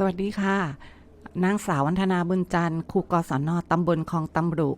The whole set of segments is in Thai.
สวัสดีค่ะ นางสาววันธนาบุญจันทร์ครูกศนตำบลคลองตำรุ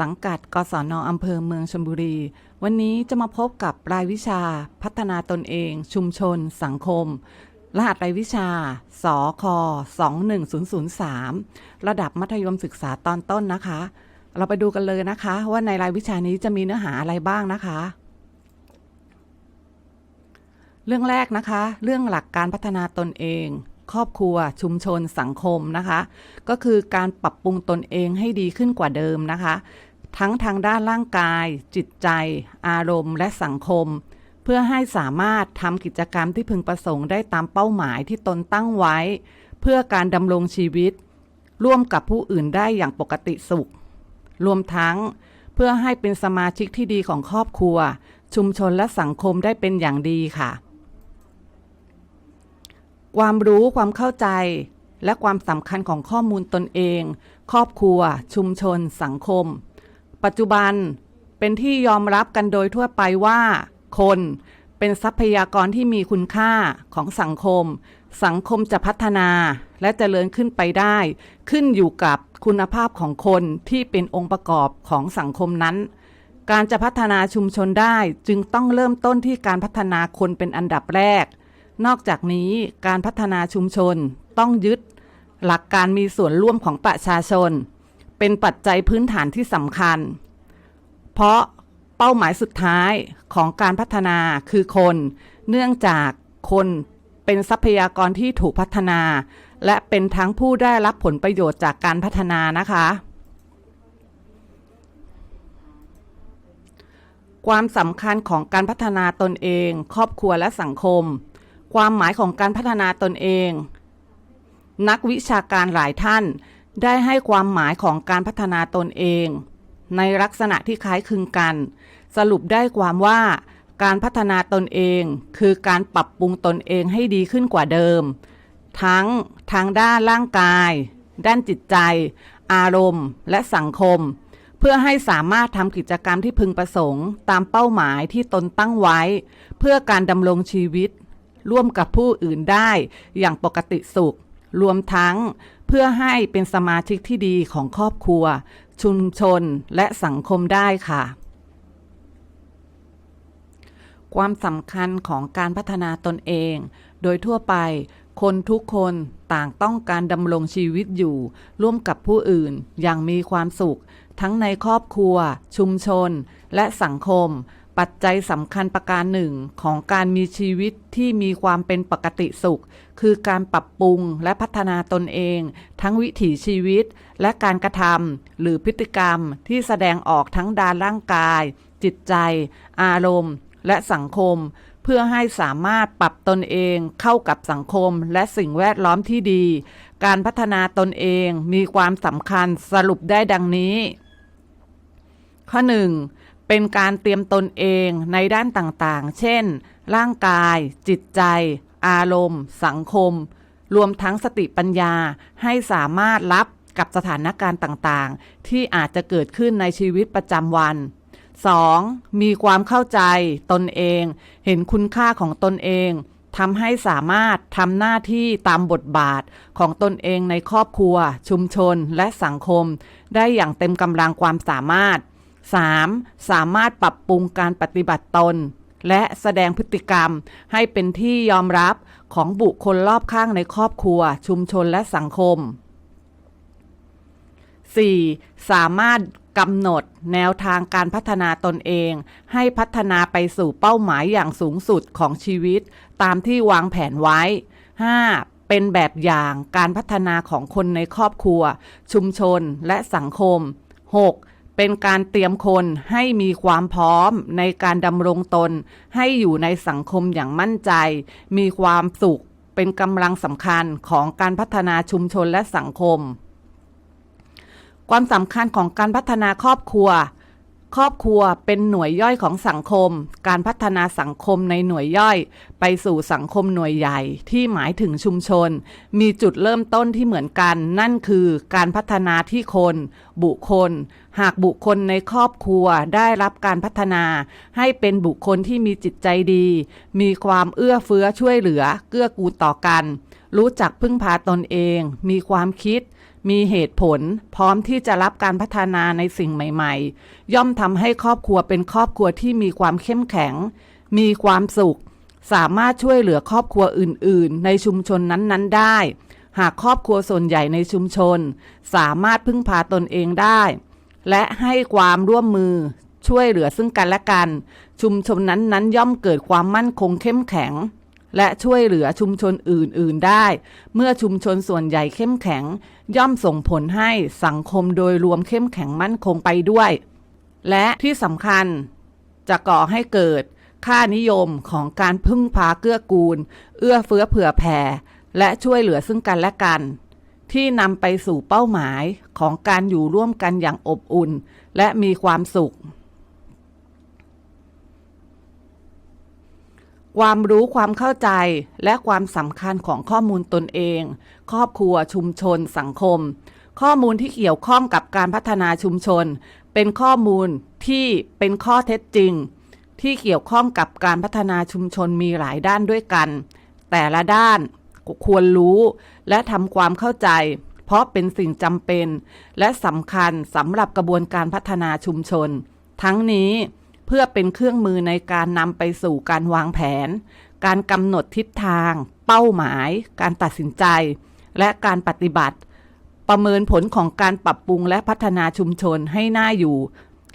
สังกัดกศนอำเภอเมืองชลบุรี วันนี้จะมาพบกับรายวิชา พัฒนาตนเอง ชุมชน สังคม รหัสรายวิชา สค21003 ระดับมัธยมศึกษาตอนต้นนะคะ เราไปดูกันเลยนะคะ ว่าในรายวิชานี้จะมีเนื้อหาอะไรบ้างนะคะ เรื่องแรกนะคะ เรื่องหลักการพัฒนาตนเอง ครอบครัว ชุมชนสังคมนะคะ ก็คือการปรับปรุงตนเองให้ดีขึ้นกว่าเดิมนะคะ ทั้งทางด้านร่างกาย จิตใจ อารมณ์ และสังคม เพื่อให้สามารถทำกิจกรรมที่พึงประสงค์ได้ตามเป้าหมายที่ตนตั้งไว้ เพื่อการดำรงชีวิต ร่วมกับผู้อื่นได้อย่างปกติสุข รวมทั้งเพื่อให้เป็นสมาชิกที่ดีของครอบครัว ชุมชนและสังคมได้เป็นอย่างดีค่ะ ความรู้ความเข้าใจ และความสำคัญของข้อมูลตนเอง ครอบครัว ชุมชน สังคม ปัจจุบันเป็นที่ยอมรับกันโดยทั่วไปว่า คนเป็นทรัพยากรที่มีคุณค่าของสังคม สังคมจะพัฒนาและเจริญขึ้นไปได้ ขึ้นอยู่กับคุณภาพของคนที่เป็นองค์ประกอบของสังคมนั้น การจะพัฒนาชุมชนได้จึงต้องเริ่มต้นที่การพัฒนาคนเป็นอันดับแรก นอกจากนี้การพัฒนาชุมชนต้องยึด หลักการมีส่วนร่วมของประชาชน เป็นปัจจัยพื้นฐานที่สำคัญ เพราะเป้าหมายสุดท้ายของการพัฒนาคือคน เนื่องจากคนเป็นทรัพยากรที่ถูกพัฒนา และเป็นทั้งผู้ได้รับผลประโยชน์จากการพัฒนานะคะ ความสำคัญของการพัฒนาตนเอง ครอบครัวและสังคม ความหมายของการพัฒนาตนเอง นักวิชาการหลายท่าน ได้ให้ความหมายของการพัฒนาตนเอง ในลักษณะที่คล้ายคลึงกัน สรุปได้ความว่า การพัฒนาตนเองคือการปรับปรุงตนเองให้ดีขึ้นกว่าเดิม ทั้งทางด้านร่างกาย ด้านจิตใจ อารมณ์ และสังคม เพื่อให้สามารถทำกิจกรรมที่พึงประสงค์ ตามเป้าหมายที่ตนตั้งไว้ เพื่อการดำรงชีวิต ร่วมกับผู้อื่นได้อย่างปกติสุข รวมทั้งเพื่อให้เป็นสมาชิกที่ดีของครอบครัว ชุมชนและสังคมได้ค่ะ ความสำคัญของการพัฒนาตนเอง โดยทั่วไป คนทุกคนต่างต้องการดำรงชีวิตอยู่ ร่วมกับผู้อื่นอย่างมีความสุข ทั้งในครอบครัว ชุมชน และสังคม ปัจจัยสำคัญประการหนึ่งของการมีชีวิตที่มีความเป็นปกติสุข คือการปรับปรุงและพัฒนาตนเอง ทั้งวิถีชีวิตและการกระทำหรือพฤติกรรมที่แสดงออกทั้งด้านร่างกาย จิตใจ อารมณ์ และสังคม เพื่อให้สามารถปรับตนเองเข้ากับสังคมและสิ่งแวดล้อมที่ดี การพัฒนาตนเองมีความสำคัญสรุปได้ดังนี้ ข้อ 1. เป็นการเตรียมตนเองในด้านต่างๆ เช่น ร่างกาย จิตใจ อารมณ์ สังคม รวมทั้งสติปัญญาให้สามารถรับกับสถานการณ์ต่างๆ ที่อาจจะเกิดขึ้นในชีวิตประจำวัน 2. มีความเข้าใจตนเอง เห็นคุณค่าของตนเองทำให้สามารถทำหน้าที่ตามบทบาทของตนเองในครอบครัว ชุมชนและสังคม ได้อย่างเต็มกำลังความสามารถ 3. สามารถปรับปรุงการปฏิบัติตน และแสดงพฤติกรรมให้เป็นที่ยอมรับของบุคคลรอบข้างในครอบครัว ชุมชนและสังคม 4. สามารถกำหนดแนวทางการพัฒนาตนเอง ให้พัฒนาไปสู่เป้าหมายอย่างสูงสุดของชีวิต ตามที่วางแผนไว้ 5. เป็นแบบอย่างการพัฒนาของคนในครอบครัว ชุมชนและสังคม 6. เป็นการเตรียมคนให้มีความพร้อมในการดำรงตน ให้อยู่ในสังคมอย่างมั่นใจ มีความสุขเป็นกำลังสำคัญของการพัฒนาชุมชนและสังคม ความสำคัญของการพัฒนาครอบครัว ครอบครัวเป็นหน่วยย่อยของสังคม การพัฒนาสังคมในหน่วยย่อย ไปสู่สังคมหน่วยใหญ่ที่หมายถึงชุมชน มีจุดเริ่มต้นที่เหมือนกัน นั่นคือการพัฒนาที่คน บุคคล หากบุคคลในครอบครัวได้รับการพัฒนา ให้เป็นบุคคลที่มีจิตใจดี มีความเอื้อเฟื้อช่วยเหลือ เกื้อกูลต่อกัน รู้จักพึ่งพาตนเอง มีความคิด มีเหตุผล พร้อมที่จะรับการพัฒนาในสิ่งใหม่ ๆ ย่อมทำให้ครอบครัวเป็นครอบครัวที่มีความเข้มแข็ง มีความสุข สามารถช่วยเหลือครอบครัวอื่น ๆ ในชุมชนนั้น ๆ ได้ หากครอบครัวส่วนใหญ่ในชุมชน สามารถพึ่งพาตนเองได้ และให้ความร่วมมือช่วยเหลือซึ่งกันและกัน ชุมชนนั้น ๆ ย่อมเกิดความมั่นคงเข้มแข็ง และช่วยเหลือชุมชนอื่น ๆ ได้ เมื่อชุมชนส่วนใหญ่เข้มแข็ง ย่อมส่งผลให้สังคมโดยรวมเข้มแข็งมั่นคงไปด้วย และที่สำคัญจะก่อให้เกิดค่านิยมของการพึ่งพาเกื้อกูล เอื้อเฟื้อเผื่อแผ่ และช่วยเหลือซึ่งกันและกัน ที่นำไปสู่เป้าหมายของการอยู่ร่วมกันอย่างอบอุ่น และมีความสุข ความรู้ความเข้าใจและความสำคัญของข้อมูลตนเอง ครอบครัวชุมชน สังคม ข้อมูลที่เกี่ยวข้องกับการพัฒนาชุมชน เป็นข้อมูลที่เป็นข้อเท็จจริง ที่เกี่ยวข้องกับการพัฒนาชุมชนมีหลายด้านด้วยกัน แต่ละด้านควรรู้และทำความเข้าใจ เพราะเป็นสิ่งจำเป็น และสำคัญสำหรับกระบวนการพัฒนาชุมชน ทั้งนี้ พื่อเป็นเครื่องมือในการนำไปสู่การวางแผน การกำหนดทิศทาง เป้าหมาย การตัดสินใจ และการปฏิบัติ ประเมินผลของการปรับปรุงและพัฒนาชุมชนให้น่าอยู่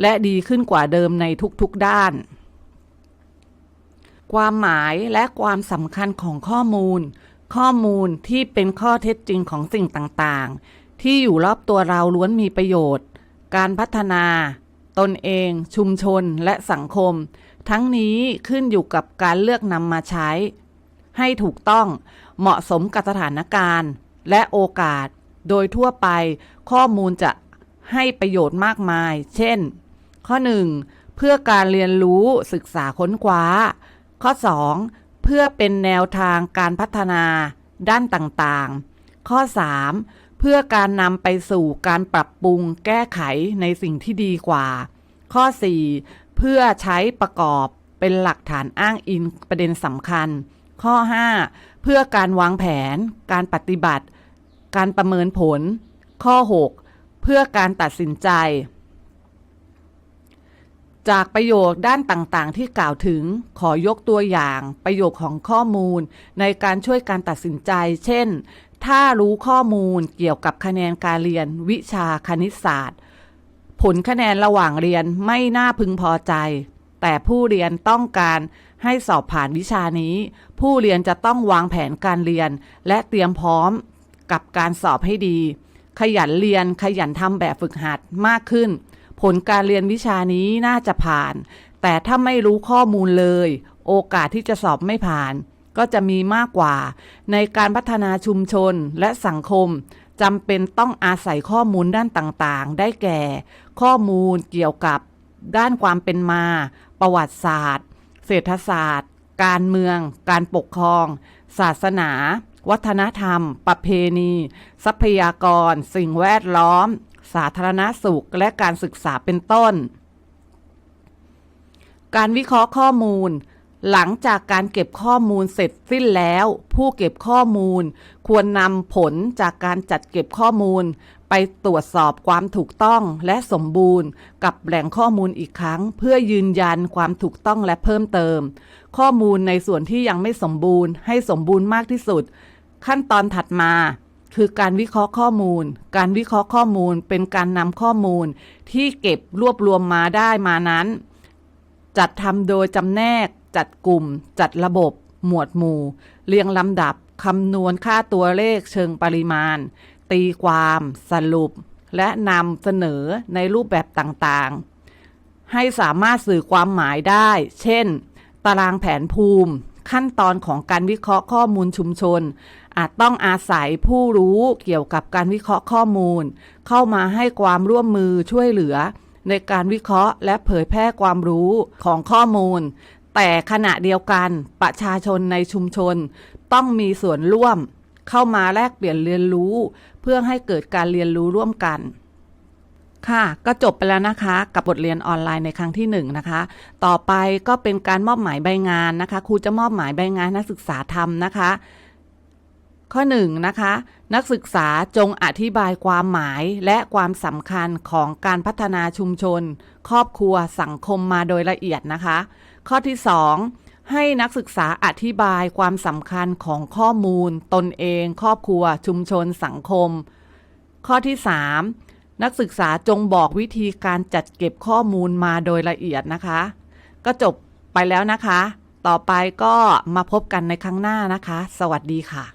และดีขึ้นกว่าเดิมในทุกๆด้าน ความหมายและความสำคัญของข้อมูล ข้อมูลที่เป็นข้อเท็จจริงของสิ่งต่างๆ ที่อยู่รอบตัวเราล้วนมีประโยชน์ การพัฒนา ตนเอง ชุมชนและสังคม ทั้งนี้ขึ้นอยู่กับการเลือกนำมาใช้ ให้ถูกต้องเหมาะสมกับสถานการณ์ และโอกาส โดยทั่วไปข้อมูลจะให้ประโยชน์มากมาย เช่น ข้อ 1. เพื่อการเรียนรู้ศึกษาค้นคว้า ข้อ 2. เพื่อเป็นแนวทางการพัฒนาด้านต่างๆ ข้อ 3. เพื่อการนำไปสู่การปรับปรุงแก้ไขในสิ่งที่ดีกว่า ข้อ 4. เพื่อใช้ประกอบเป็นหลักฐานอ้างอิงประเด็นสำคัญ ข้อ 5. เพื่อการวางแผน การปฏิบัติ การประเมินผล ข้อ 6. เพื่อการตัดสินใจ จากประโยคด้านต่างๆ ที่กล่าวถึงขอยกตัวอย่าง ประโยคของข้อมูล ในการช่วยการตัดสินใจ เช่น ถ้ารู้ข้อมูลเกี่ยวกับคะแนนการเรียน วิชาคณิตศาสตร์ ผลคะแนนระหว่างเรียนไม่น่าพึงพอใจ แต่ผู้เรียนต้องการให้สอบผ่านวิชานี้ ผู้เรียนจะต้องวางแผนการเรียน และเตรียมพร้อมกับการสอบให้ดี ขยันเรียนขยันทำแบบฝึกหัดมากขึ้น ผลการเรียนวิชานี้น่าจะผ่าน แต่ถ้าไม่รู้ข้อมูลเลย โอกาสที่จะสอบไม่ผ่าน ก็จะมีมากกว่า ในการพัฒนาชุมชนและสังคมจำเป็นต้องอาศัยข้อมูลด้านต่างๆ ได้แก่ ข้อมูลเกี่ยวกับด้านความเป็นมา ประวัติศาสตร์ เศรษฐศาสตร์ การเมือง การปกครอง ศาสนา วัฒนธรรม ประเพณี ทรัพยากร สิ่งแวดล้อม สาธารณสุข และการศึกษาเป็นต้น การวิเคราะห์ข้อมูล หลังจากการเก็บข้อมูลเสร็จสิ้นแล้ว ผู้เก็บข้อมูล ควรนำผลจากการจัดเก็บข้อมูล ไปตรวจสอบความถูกต้องและสมบูรณ์ กับแหล่งข้อมูลอีกครั้ง เพื่อยืนยันความถูกต้องและเพิ่มเติม ข้อมูลในส่วนที่ยังไม่สมบูรณ์ ให้สมบูรณ์มากที่สุด ขั้นตอนถัดมาคือการวิเคราะห์ข้อมูล การวิเคราะห์ข้อมูลเป็นการนำข้อมูลที่เก็บรวบรวมมาได้มานั้น จัดทำโดยจำแนก จัดกลุ่ม จัดระบบ หมวดหมู่ เรียงลำดับคำนวณค่าตัวเลขเชิงปริมาณ ตีความสรุป และนำเสนอในรูปแบบต่างๆ ให้สามารถสื่อความหมายได้ เช่น ตารางแผนภูมิ ขั้นตอนของการวิเคราะห์ข้อมูลชุมชน อาจต้องอาศัยผู้รู้เกี่ยวกับการวิเคราะห์ข้อมูล เข้ามาให้ความร่วมมือช่วยเหลือในการวิเคราะห์และเผยแพร่ความรู้ของข้อมูล แต่ขณะเดียวกันประชาชนในชุมชน ต้องมีส่วนร่วม เข้ามาแลกเปลี่ยนเรียนรู้ เพื่อให้เกิดการเรียนรู้ร่วมกัน ค่ะ ก็จบไปแล้วนะคะ กับบทเรียนออนไลน์ในครั้งที่1นนะคะ ต่อไปก็เป็นการมอบหมายใบงานนะคะครูจะมอบหมายใบงานนักศึกษาทำนะคะ ข้อ1นะคะ นักศึกษาจงอธิบายความหมายและความสำคัญของการพัฒนาชุมชน ครอบครัวสังคมมาโดยละเอียดนะคะ ข้อที่ 2 ให้นักศึกษาอธิบายความสำคัญของข้อมูล ตนเอง ครอบครัว ชุมชน สังคม ข้อที่ 3 นักศึกษาจงบอกวิธีการจัดเก็บข้อมูลมาโดยละเอียดนะคะ ก็จบไปแล้วนะคะ ต่อไปก็มาพบกันในครั้งหน้านะคะ สวัสดีค่ะ